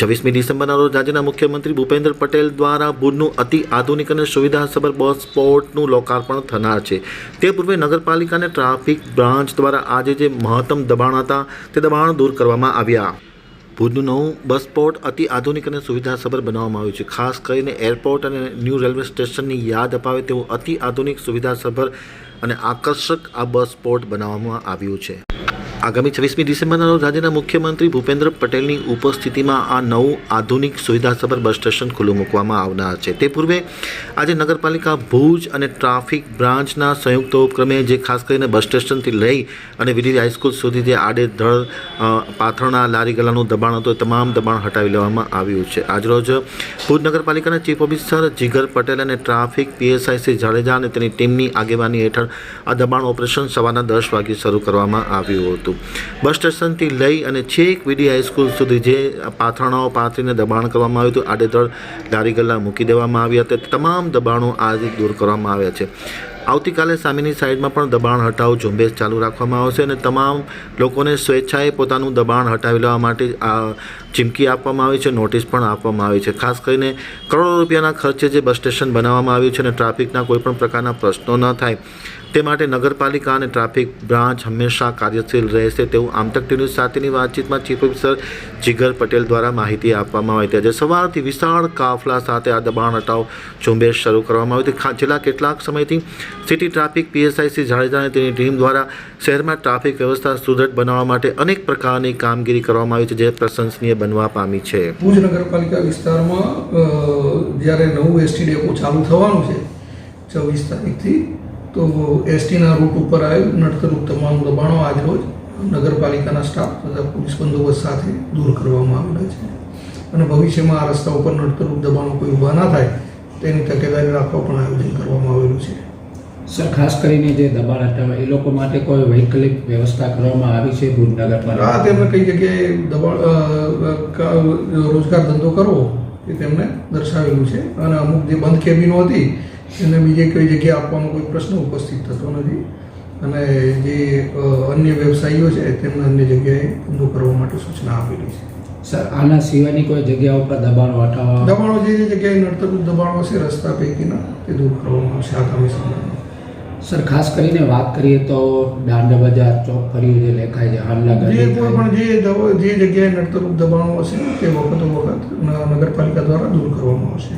છવ્વીસમી ડિસેમ્બરના રોજ રાજ્યના મુખ્યમંત્રી ભૂપેન્દ્ર પટેલ દ્વારા ભુજનું અતિ આધુનિક અને સુવિધાસભર બસ સ્પોટનું લોકાર્પણ થનાર છે. તે પૂર્વે નગરપાલિકાને ટ્રાફિક બ્રાન્ચ દ્વારા આજે જે મહત્તમ દબાણ હતા, તે દબાણ દૂર કરવામાં આવ્યા. ભુજનું નવું બસ પોર્ટ અતિ આધુનિક અને સુવિધાસભર બનાવવામાં આવ્યું છે. ખાસ કરીને એરપોર્ટ અને ન્યૂ રેલવે સ્ટેશનની યાદ અપાવે તેવું અતિ આધુનિક, સુવિધાસભર અને આકર્ષક આ બસ સ્પોટ બનાવવામાં આવ્યું છે. આગામી છવ્વીસમી ડિસેમ્બરના રોજ રાજ્યના મુખ્યમંત્રી ભૂપેન્દ્ર પટેલની ઉપસ્થિતિમાં આ નવું આધુનિક સુવિધાસભર બસ સ્ટેશન ખુલ્લું મૂકવામાં આવનાર છે. તે પૂર્વે આજે નગરપાલિકા ભુજ અને ટ્રાફિક બ્રાન્ચના સંયુક્ત ઉપક્રમે જે ખાસ કરીને બસ સ્ટેશનથી લઈ અને વિધિ હાઈસ્કૂલ સુધી જે આડેધડ પાથરણા, લારી ગલાનું દબાણ હતું એ તમામ દબાણ હટાવી લેવામાં આવ્યું છે. આજરોજ ભુજ નગરપાલિકાના ચીફ ઓફિસર જીગર પટેલ અને ટ્રાફિક પીએસઆઈ શ્રી જાડેજા અને તેની ટીમની આગેવાની હેઠળ આ દબાણ ઓપરેશન સવારના દસ વાગ્યે શરૂ કરવામાં આવ્યું હતું. બસ સ્ટેશનથી લઈ અને છેક વીડી હાઈસ્કૂલ સુધી જે પાથરણાઓ પાથરીને દબાણ કરવામાં આવ્યું હતું, આડેધડ લારી ગલ્લા મૂકી દેવામાં આવ્યા તે તમામ દબાણો આજે દૂર કરવામાં આવ્યા છે. આવતીકાલે સામેની સાઈડમાં પણ દબાણ હટાવ ઝુંબેશ ચાલુ રાખવામાં આવશે અને તમામ લોકોને સ્વેચ્છાએ પોતાનું દબાણ હટાવી લેવા માટે આ ચીમકી આપવામાં આવી છે, નોટિસ પણ આપવામાં આવી છે. ખાસ કરીને કરોડો રૂપિયાના ખર્ચે જે બસ સ્ટેશન બનાવવામાં આવ્યું છે અને ટ્રાફિકના કોઈપણ પ્રકારના પ્રશ્નો ન થાય, તે માટે નગરપાલિકા અને ટ્રાફિક બ્રાન્ચ હંમેશા કાર્યશીલ રહેશે તેવું આમતક ન્યૂઝ સાથેની વાતચીતમાં ચીફ ઓફિસર જીગર પટેલ દ્વારા માહિતી આપવામાં આવી હતી. આજે સવારથી વિશાળ કાફલા સાથે આ દબાણ હટાવ ઝુંબેશ શરૂ કરવામાં આવી હતી. છેલ્લા કેટલાક સમયથી city traffic PSI C Jadeja તેની ટીમ દ્વારા શહેરમાં ટ્રાફિક વ્યવસ્થા સુદૃઢ બનાવવા માટે અનેક પ્રકારની કામગીરી કરવામાં આવી છે, જે પ્રશંસનીય બનવા પામી છે. ભુજ નગરપાલિકા વિસ્તારમાં જ્યારે નવું એસટી ડેપો ચાલુ થવાનું છે, છવ્વીસ તારીખથી, તો એસટીના રૂટ ઉપર આવેલ નડતરૂપ તમામ દબાણો આજરોજ નગરપાલિકાના સ્ટાફ તથા પોલીસ બંદોબસ્ત સાથે દૂર કરવામાં આવેલા છે. અને ભવિષ્યમાં આ રસ્તા ઉપર નડતરૂપ દબાણો કોઈ ઊભા ના થાય, તેની તકેદારી રાખવા પણ આયોજન કરવામાં આવેલું છે. ખાસ કરીને જે દબાણ હટાવે એ લોકો માટે કોઈ વૈકલ્પિક વ્યવસ્થા કરવામાં આવી છે ભુજ નગરપાલિકા તેમને કઈ જગ્યાએ દબાણ રોજગાર ધંધો કરવો એ તેમણે દર્શાવેલું છે. અને અમુક જે બંધ કેબિનો હતી એને બીજે કઈ જગ્યાએ આપવાનો કોઈ પ્રશ્ન ઉપસ્થિત થતો નથી. અને જે અન્ય વ્યવસાયીઓ છે તેમને અન્ય જગ્યાએ ધંધો કરવા માટે સૂચના આપેલી છે. સર આના સિવાયની કોઈ જગ્યા ઉપર દબાણો હટાવવા? દબાણો જે જે જગ્યાએ નડતરું દબાણો છે રસ્તા પૈકીના તે દૂર કરવામાં આવશે આગામી સમયમાં. સર ખાસ કરીને વાત કરીએ તો દાંડા બજાર ચોક ફર્યું જે લેખાય છે હાલના જે કોઈ પણ જે જે જગ્યાએ નડતરૂપ દબાણો હશે તે વખતો વખત નગરપાલિકા દ્વારા દૂર કરવામાં આવશે.